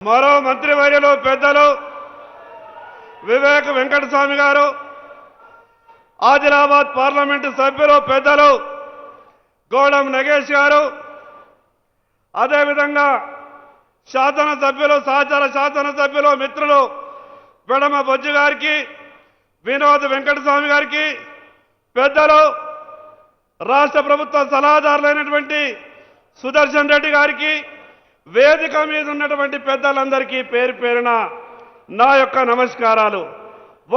మరో మంత్రివర్యులు పెద్దలు వివేక్ వెంకటస్వామి గారు ఆదిలాబాద్ పార్లమెంటు సభ్యులు పెద్దలు గోడం నగేష్ గారు అదేవిధంగా శాసనసభ్యులు సహచర శాసనసభ్యులు మిత్రులు పెడమ బొజ్జు గారికి వినోద్ వెంకటస్వామి గారికి పెద్దలు రాష్ట్ర ప్రభుత్వ సలహాదారులైనటువంటి సుదర్శన్ రెడ్డి గారికి వేదిక మీద ఉన్నటువంటి పెద్దలందరికీ పేరు పేరున నా యొక్క నమస్కారాలు.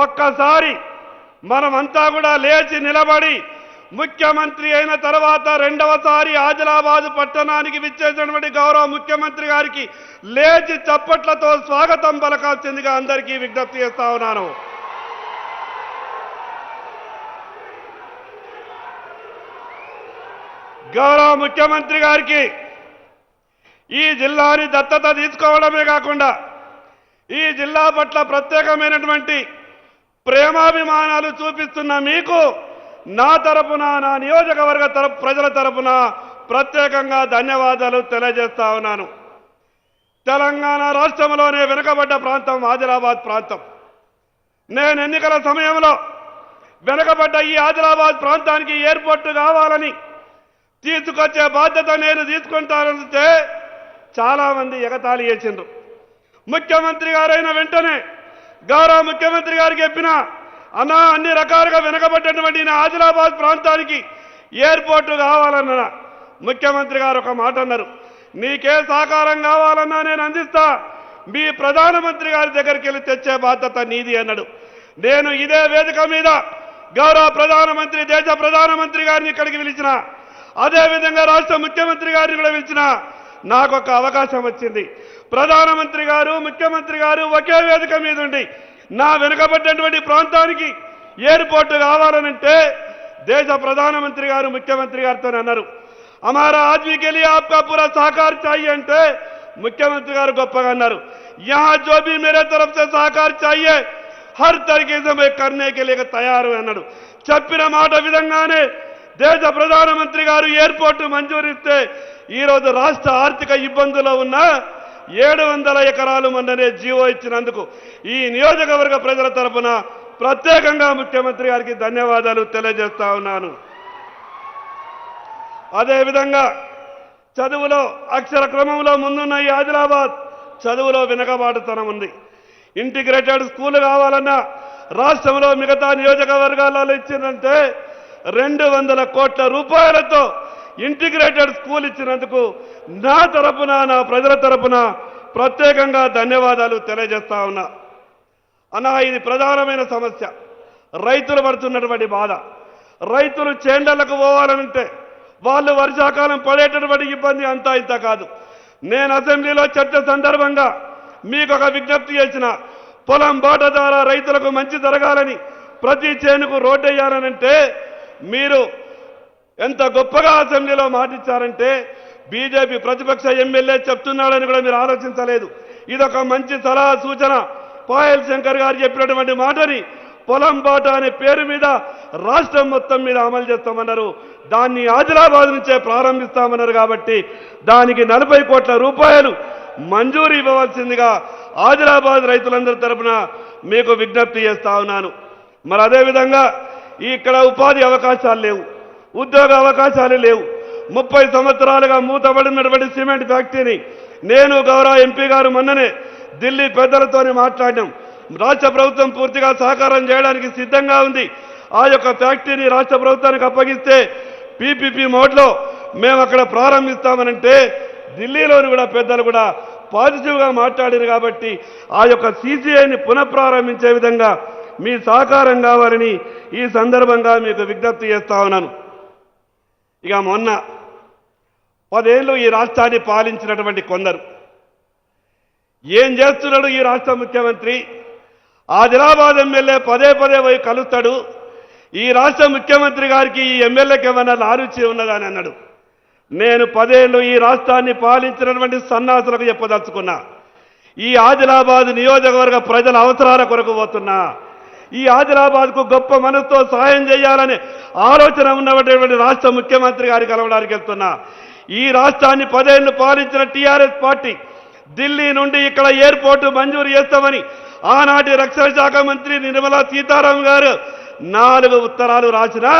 ఒక్కసారి మనమంతా కూడా లేచి నిలబడి ముఖ్యమంత్రి అయిన తర్వాత రెండవసారి ఆదిలాబాద్ పట్టణానికి విచ్చేసినటువంటి గౌరవ ముఖ్యమంత్రి గారికి లేచి చప్పట్లతో స్వాగతం పలకాల్సిందిగా అందరికీ విజ్ఞప్తి చేస్తా ఉన్నాను. గౌరవ ముఖ్యమంత్రి గారికి ఈ జిల్లాని దత్తత తీసుకోవడమే కాకుండా ఈ జిల్లా పట్ల ప్రత్యేకమైనటువంటి ప్రేమాభిమానాలు చూపిస్తున్న మీకు నా తరపున నా నియోజకవర్గ తరపు ప్రజల తరపున ప్రత్యేకంగా ధన్యవాదాలు తెలియజేస్తా ఉన్నాను. తెలంగాణ రాష్ట్రంలోనే వెనుకబడ్డ ప్రాంతం ఆదిలాబాద్ ప్రాంతం. నేను ఎన్నికల సమయంలో వెనుకబడ్డ ఈ ఆదిలాబాద్ ప్రాంతానికి ఎయిర్పోర్టు కావాలని తీసుకొచ్చే బాధ్యత నేను తీసుకుంటానంటే చాలామంది ఎగతాళి చేసిండ్రు. ముఖ్యమంత్రి గారైన వెంటనే గౌరవ ముఖ్యమంత్రి గారికి చెప్పిన అన్నా అన్ని రకాలుగా వెనకబడ్డటువంటి నా ఆదిలాబాద్ ప్రాంతానికి ఎయిర్పోర్టు కావాలన్న ముఖ్యమంత్రి గారు ఒక మాట అన్నారు. నీకే సహకారం కావాలన్నా నేను అందిస్తా. మీ ప్రధానమంత్రి గారి దగ్గరికి వెళ్ళి తెచ్చే బాధ్యత నీది అన్నాడు. నేను ఇదే వేదిక మీద గౌరవ ప్రధానమంత్రి దేశ ప్రధానమంత్రి గారిని ఇక్కడికి పిలిచిన అదేవిధంగా రాష్ట్ర ముఖ్యమంత్రి గారిని కూడా పిలిచిన నాకు ఒక అవకాశం వచ్చింది. ప్రధానమంత్రి గారు ముఖ్యమంత్రి గారు ఒకే వేదిక మీద ఉండి నా వెనుకబడ్డటువంటి ప్రాంతానికి ఎయిర్పోర్టు కావాలనంటే దేశ ప్రధానమంత్రి గారు ముఖ్యమంత్రి గారితో అన్నారు. అమారా ఆద్మీకెళ్ళి ఆప్కా పూరా సహకార్ చాయి అంటే ముఖ్యమంత్రి గారు గొప్పగా అన్నారు. యహా జో భీ మేరే తరఫ్ సే సహకార్ చాయే హర్ తరికే సమే కర్నేకి లేక తయారు అన్నాడు. చెప్పిన మాట విధంగానే దేశ ప్రధానమంత్రి గారు ఎయిర్పోర్టు మంజూరిస్తే ఈరోజు రాష్ట్ర ఆర్థిక ఇబ్బందుల్లో ఉన్న ఏడు వందల ఎకరాలు మొన్ననే జీవో ఇచ్చినందుకు ఈ నియోజకవర్గ ప్రజల తరపున ప్రత్యేకంగా ముఖ్యమంత్రి గారికి ధన్యవాదాలు తెలియజేస్తా ఉన్నాను. అదేవిధంగా చదువులో అక్షర క్రమంలో ముందున్న ఈ ఆదిలాబాద్ చదువులో వెనుకబాటుతనం ఉంది. ఇంటిగ్రేటెడ్ స్కూల్ కావాలన్నా రాష్ట్రంలో మిగతా నియోజకవర్గాలలో ఇచ్చిందంటే రెండు వందల కోట్ల రూపాయలతో ఇంటిగ్రేటెడ్ స్కూల్ ఇచ్చినందుకు నా తరపున నా ప్రజల తరపున ప్రత్యేకంగా ధన్యవాదాలు తెలియజేస్తా ఉన్నా. అన్నా ఇది ప్రధానమైన సమస్య. రైతులు పడుతున్నటువంటి బాధ. రైతులు చేండలకు పోవాలంటే వాళ్ళు వర్షాకాలం పడేటటువంటి ఇబ్బంది అంతా ఇంత కాదు. నేను అసెంబ్లీలో చర్చ సందర్భంగా మీకు ఒక విజ్ఞప్తి చేసిన పొలం బాట ద్వారా రైతులకు మంచి జరగాలని ప్రతి చేనుకు రోడ్డు వేయాలనంటే మీరు ఎంత గొప్పగా అసెంబ్లీలో మాటిచ్చారంటే బీజేపీ ప్రతిపక్ష ఎమ్మెల్యే చెప్తున్నాడని కూడా మీరు ఆలోచించలేదు. ఇదొక మంచి సలహా సూచన. పాయల్ శంకర్ గారు చెప్పినటువంటి మాటని పొలం బాట అనే పేరు మీద రాష్ట్రం మొత్తం మీద అమలు చేస్తామన్నారు. దాన్ని ఆదిలాబాద్ నుంచే ప్రారంభిస్తామన్నారు కాబట్టి దానికి నలభై కోట్ల రూపాయలు మంజూరు ఇవ్వవలసిందిగా ఆదిలాబాద్ రైతులందరి తరపున మీకు విజ్ఞప్తి చేస్తా ఉన్నాను. మరి అదేవిధంగా ఇక్కడ ఉపాధి అవకాశాలు లేవు. ఉద్యోగ అవకాశాలు లేవు. ముప్పై సంవత్సరాలుగా మూతబడినటువంటి సిమెంట్ ఫ్యాక్టరీని నేను గౌరవ ఎంపీ గారు మొన్ననే ఢిల్లీ పెద్దలతోనే మాట్లాడినాం. రాష్ట్ర ప్రభుత్వం పూర్తిగా సహకారం చేయడానికి సిద్ధంగా ఉంది. ఆ యొక్క ఫ్యాక్టరీని రాష్ట్ర ప్రభుత్వానికి అప్పగిస్తే పీపీపీ మోడ్లో మేము అక్కడ ప్రారంభిస్తామనంటే ఢిల్లీలోని కూడా పెద్దలు కూడా పాజిటివ్గా మాట్లాడారు కాబట్టి ఆ యొక్క సీసీఐని పునఃప్రారంభించే విధంగా మీ సహకారం కావాలని ఈ సందర్భంగా మీకు విజ్ఞప్తి చేస్తా ఉన్నాను. ఇక మొన్న పదేళ్ళు ఈ రాష్ట్రాన్ని పాలించినటువంటి కొందరు. ఏం చేస్తున్నాడు ఈ రాష్ట్ర ముఖ్యమంత్రి? ఆదిలాబాద్ ఎమ్మెల్యే పదే పదే పోయి కలుస్తాడు. ఈ రాష్ట్ర ముఖ్యమంత్రి గారికి ఈ ఎమ్మెల్యేకి ఏమన్నా లారుచి ఉన్నదా అని అన్నాడు. నేను పదేళ్ళు ఈ రాష్ట్రాన్ని పాలించినటువంటి సన్నాసులకు చెప్పదలుచుకున్నా. ఈ ఆదిలాబాద్ నియోజకవర్గ ప్రజల అవసరాల కొరకు పోతున్నా. ఈ ఆదిలాబాద్కు గొప్ప మనసుతో సహాయం చేయాలనే ఆలోచన ఉన్నటువంటి రాష్ట్ర ముఖ్యమంత్రి గారికి కలవడానికి వెళ్తున్నా. ఈ రాష్ట్రాన్ని పదేళ్ళు పాలించిన టీఆర్ఎస్ పార్టీ ఢిల్లీ నుండి ఇక్కడ ఎయిర్పోర్టు మంజూరు చేస్తామని ఆనాటి రక్షణ శాఖ మంత్రి నిర్మలా సీతారాం గారు నాలుగు ఉత్తరాలు రాసినా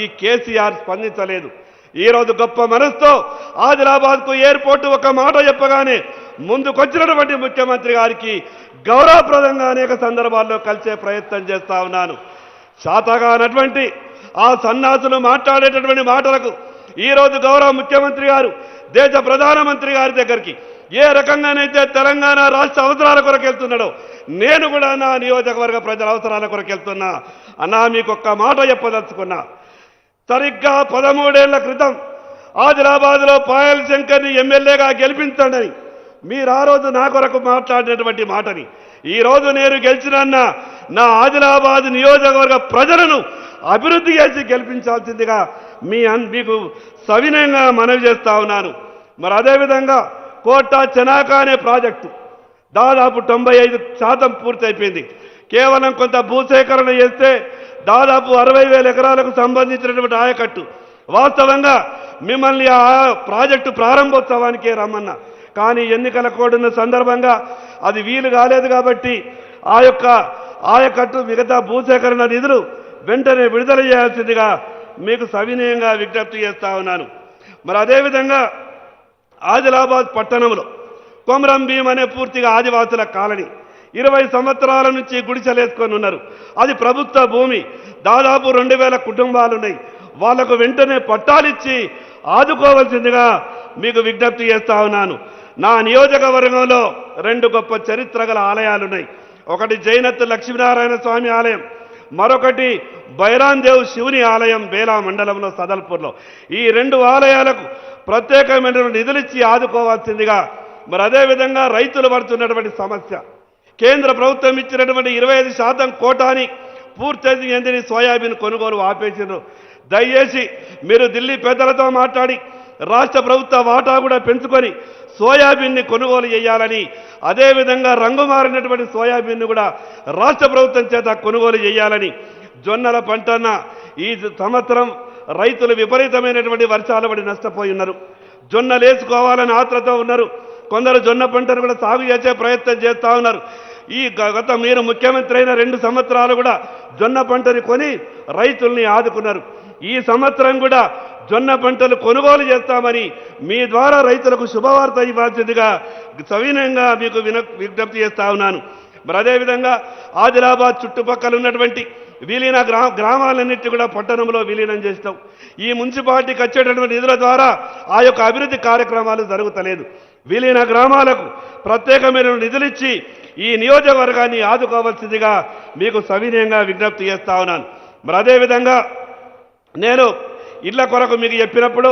ఈ కేసీఆర్ స్పందించలేదు. ఈ రోజు గొప్ప మనసుతో ఆదిలాబాద్కు ఎయిర్పోర్టు ఒక మాట చెప్పగానే ముందుకొచ్చినటువంటి ముఖ్యమంత్రి గారికి గౌరవప్రదంగా అనేక సందర్భాల్లో కలిసే ప్రయత్నం చేస్తా ఉన్నాను. శాతగానటువంటి ఆ సన్నాసులు మాట్లాడేటటువంటి మాటలకు ఈ రోజు గౌరవ ముఖ్యమంత్రి గారు దేశ ప్రధానమంత్రి గారి దగ్గరికి ఏ రకంగానైతే తెలంగాణ రాష్ట్ర అవసరాల కొరకు వెళ్తున్నాడో నేను కూడా నా నియోజకవర్గ ప్రజల అవసరాల కొరకు వెళ్తున్నా. అన్నా మీకు ఒక్క మాట చెప్పదలుచుకున్నా. సరిగ్గా పదమూడేళ్ళ క్రితం ఆదిలాబాద్లో పాయల్ శంకర్ని ఎమ్మెల్యేగా గెలిపించండి మీరు ఆ రోజు నా కొరకు మాట్లాడినటువంటి మాటని ఈరోజు నేను గెలిచినన్న నా ఆదిలాబాద్ నియోజకవర్గ ప్రజలను అభివృద్ధి చేసి గెలిపించాల్సిందిగా మీ మీకు సవినయంగా మనవి చేస్తా ఉన్నాను. మరి అదేవిధంగా కోట చెనాక అనే ప్రాజెక్టు దాదాపు తొంభై ఐదు శాతం పూర్తయిపోయింది. కేవలం కొంత భూసేకరణ చేస్తే దాదాపు అరవై వేల ఎకరాలకు సంబంధించినటువంటి ఆయకట్టు. వాస్తవంగా మిమ్మల్ని ఆ ప్రాజెక్టు ప్రారంభోత్సవానికే రమ్మన్నా. కానీ ఎన్నికల కోడున్న సందర్భంగా అది వీలు కాలేదు కాబట్టి ఆ యొక్క ఆయకట్టు మిగతా భూసేకరణ నిధులు వెంటనే విడుదల చేయాల్సిందిగా మీకు సవినయంగా విజ్ఞప్తి చేస్తా ఉన్నాను. మరి అదేవిధంగా ఆదిలాబాద్ పట్టణంలో కొమరం భీం అనే పూర్తిగా ఆదివాసుల కాలనీ ఇరవై సంవత్సరాల నుంచి గుడిసెలేసుకొని ఉన్నారు. అది ప్రభుత్వ భూమి. దాదాపు రెండు వేల కుటుంబాలు ఉన్నాయి వాళ్ళకు వెంటనే పట్టాలిచ్చి ఆదుకోవాల్సిందిగా మీకు విజ్ఞప్తి చేస్తా ఉన్నాను. నా నియోజకవర్గంలో రెండు గొప్ప చరిత్ర గల ఆలయాలు ఉన్నాయి ఒకటి జైనత్ లక్ష్మీనారాయణ స్వామి ఆలయం మరొకటి బైరాందేవ్ శివుని ఆలయం బేలా మండలంలో సదల్పూర్లో. ఈ రెండు ఆలయాలకు ప్రత్యేకమైన నిధులిచ్చి ఆదుకోవాల్సిందిగా మరి అదేవిధంగా రైతులు పడుతున్నటువంటి సమస్య. కేంద్ర ప్రభుత్వం ఇచ్చినటువంటి ఇరవై ఐదు శాతం కోటాని పూర్తి చెందిన సోయాబీన్ కొనుగోలు ఆపేసినారు దయచేసి మీరు ఢిల్లీ పెద్దలతో మాట్లాడి రాష్ట్ర ప్రభుత్వ వాటా కూడా పెంచుకొని సోయాబీన్ని కొనుగోలు చేయాలని అదేవిధంగా రంగు మారినటువంటి సోయాబీన్ను కూడా రాష్ట్ర ప్రభుత్వం చేత కొనుగోలు చేయాలని జొన్నల పంటన్న ఈ సంవత్సరం రైతులు విపరీతమైనటువంటి వర్షాలు పడి నష్టపోయి ఉన్నారు. జొన్నలు వేసుకోవాలని ఆత్రతో ఉన్నారు. కొందరు జొన్న పంటను కూడా సాగు చేసే ప్రయత్నం చేస్తా ఉన్నారు. ఈ గత మీరు ముఖ్యమంత్రి అయిన రెండు సంవత్సరాలు కూడా జొన్న పంటని కొని రైతుల్ని ఆదుకున్నారు. ఈ సంవత్సరం కూడా జొన్న పంటలు కొనుగోలు చేస్తామని మీ ద్వారా రైతులకు శుభవార్త ఇవ్వాల్సిందిగా సవినయంగా మీకు విన విజ్ఞప్తి చేస్తా ఉన్నాను. మరి అదేవిధంగా ఆదిలాబాద్ చుట్టుపక్కల ఉన్నటువంటి విలీన గ్రా గ్రామాలన్నింటినీ కూడా పట్టణంలో విలీనం చేస్తాం. ఈ మున్సిపాలిటీకి వచ్చేటటువంటి నిధుల ద్వారా ఆ యొక్క అభివృద్ధి కార్యక్రమాలు జరుగుతలేదు. విలీన గ్రామాలకు ప్రత్యేకమైన నిధులిచ్చి ఈ నియోజకవర్గాన్ని ఆదుకోవాల్సిందిగా మీకు సవినయంగా విజ్ఞప్తి చేస్తా ఉన్నాను. మరి అదేవిధంగా నేను ఇళ్ళ కొరకు మీకు చెప్పినప్పుడు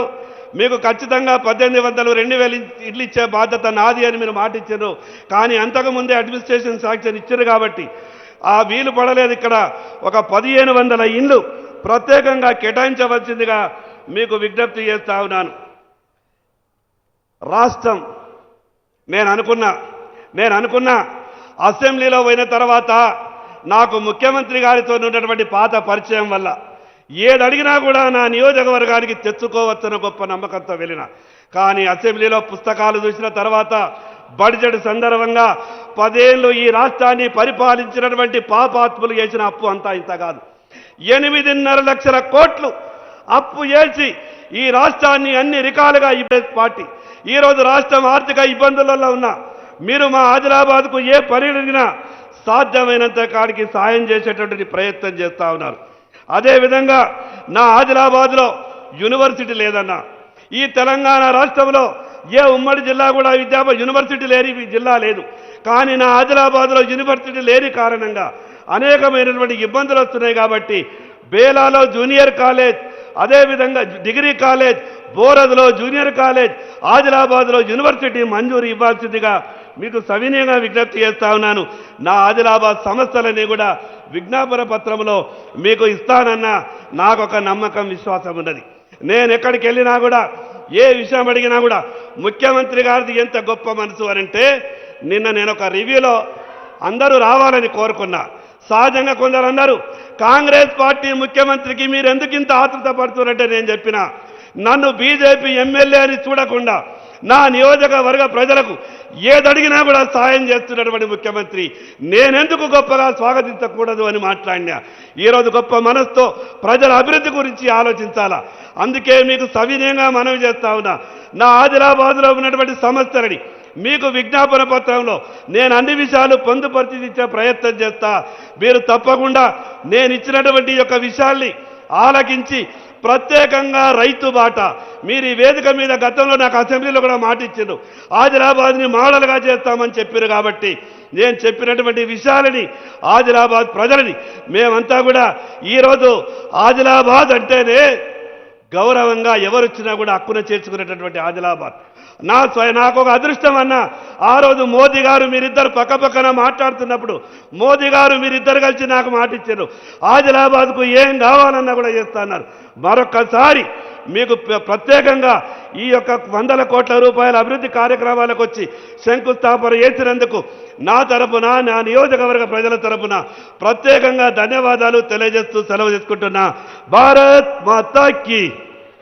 మీకు ఖచ్చితంగా పద్దెనిమిది వందలు రెండు వేలు ఇల్లు ఇచ్చే బాధ్యత నాది అని మీరు మాటిచ్చారు. కానీ అంతకుముందే అడ్మినిస్ట్రేషన్ శాంక్షన్ ఇచ్చారు కాబట్టి ఆ వీలు పడలేదు ఇక్కడ. ఒక పదిహేను వందల ఇండ్లు ప్రత్యేకంగా కేటాయించవలసిందిగా మీకు విజ్ఞప్తి చేస్తా ఉన్నాను. రాష్ట్రం నేను అనుకున్నా నేను అనుకున్నా అసెంబ్లీలో పోయిన తర్వాత నాకు ముఖ్యమంత్రి గారితో ఉన్నటువంటి పాత పరిచయం వల్ల ఏదడిగినా కూడా నా నియోజకవర్గానికి తెచ్చుకోవచ్చన్న గొప్ప నమ్మకంతో వెళ్ళిన. కానీ అసెంబ్లీలో పుస్తకాలు చూసిన తర్వాత బడ్జెట్ సందర్భంగా పదేళ్ళు ఈ రాష్ట్రాన్ని పరిపాలించినటువంటి పాపాత్ములు చేసిన అప్పు అంతా ఇంత కాదు. ఎనిమిదిన్నర లక్షల కోట్లు అప్పు చేసి ఈ రాష్ట్రాన్ని అన్ని రకాలుగా ఇబ్బంది పార్టీ ఈరోజు రాష్ట్రం ఆర్థిక ఇబ్బందులలో ఉన్న మీరు మా ఆదిలాబాద్కు ఏ పని సాధ్యమైనంత కాడికి సాయం చేసేటటువంటి ప్రయత్నం చేస్తా ఉన్నారు. అదేవిధంగా నా ఆదిలాబాద్లో యూనివర్సిటీ లేదన్నా ఈ తెలంగాణ రాష్ట్రంలో ఏ ఉమ్మడి జిల్లా కూడా విద్యా యూనివర్సిటీ లేని జిల్లా లేదు. కానీ నా ఆదిలాబాద్లో యూనివర్సిటీ లేని కారణంగా అనేకమైనటువంటి ఇబ్బందులు వస్తున్నాయి కాబట్టి బేలాలో జూనియర్ కాలేజ్ అదేవిధంగా డిగ్రీ కాలేజ్ బోరద్లో జూనియర్ కాలేజ్ ఆదిలాబాద్లో యూనివర్సిటీ మంజూరు ఇవ్వాల్సిందిగా మీకు సవినయంగా విజ్ఞప్తి చేస్తా ఉన్నాను. నా ఆదిలాబాద్ సంస్థలని కూడా విజ్ఞాపన పత్రంలో మీకు ఇస్తానన్న నాకు ఒక నమ్మకం విశ్వాసం ఉన్నది. నేను ఎక్కడికి వెళ్ళినా కూడా ఏ విషయం అడిగినా కూడా ముఖ్యమంత్రి గారిది ఎంత గొప్ప మనసు అనంటే నిన్న నేను ఒక రివ్యూలో అందరూ రావాలని కోరుకున్నా. సహజంగా కొందరు అన్నారు కాంగ్రెస్ పార్టీ ముఖ్యమంత్రికి మీరు ఎందుకు ఇంత ఆతృత పడుతున్నారంటే నేను చెప్పిన. నన్ను బీజేపీ ఎమ్మెల్యే అని చూడకుండా నా నియోజకవర్గ ప్రజలకు ఏదడిగినా కూడా సాయం చేస్తున్నటువంటి ముఖ్యమంత్రి. నేనెందుకు గొప్పగా స్వాగతించకూడదు అని మాట్లాడినా. ఈరోజు గొప్ప మనసుతో ప్రజల అభివృద్ధి గురించి ఆలోచించాలా? అందుకే మీకు సవినయంగా మనవి చేస్తా ఉన్నా. నా ఆదిలాబాద్లో ఉన్నటువంటి సమస్యలని మీకు విజ్ఞాపన పత్రంలో నేను అన్ని విషయాలు పొందుపరిచి ఇచ్చే ప్రయత్నం చేస్తా. మీరు తప్పకుండా నేను ఇచ్చినటువంటి యొక్క విషయాల్ని ఆలకించి ప్రత్యేకంగా రైతు బాట. మీరు ఈ వేదిక మీద గతంలో నాకు అసెంబ్లీలో కూడా మాట ఇచ్చిండ్రు. ఆదిలాబాద్ని మోడల్గా చేస్తామని చెప్పారు కాబట్టి నేను చెప్పినటువంటి విషయాలని ఆదిలాబాద్ ప్రజలని మేమంతా కూడా ఈరోజు ఆదిలాబాద్ అంటేనే గౌరవంగా ఎవరు వచ్చినా కూడా హక్కున చేర్చుకునేటటువంటి ఆదిలాబాద్. నా స్వయ నాకు ఒక అదృష్టం అన్న. ఆ రోజు మోదీ గారు మీరిద్దరు పక్క పక్కన మాట్లాడుతున్నప్పుడు మోదీ గారు మీరిద్దరు కలిసి నాకు మాట ఇచ్చారు ఆదిలాబాద్కు ఏం కావాలన్నా కూడా చేస్తున్నారు మరొకసారి మీకు ప్ర- ప్రత్యేకంగా ఈ యొక్క వందల కోట్ల రూపాయల అభివృద్ధి కార్యక్రమాలకు వచ్చి శంకుస్థాపన చేసినందుకు నా తరపున నా నియోజకవర్గ ప్రజల తరపున ప్రత్యేకంగా ధన్యవాదాలు తెలియజేస్తూ సెలవు తీసుకుంటున్నా. భారత్ మాతాకి!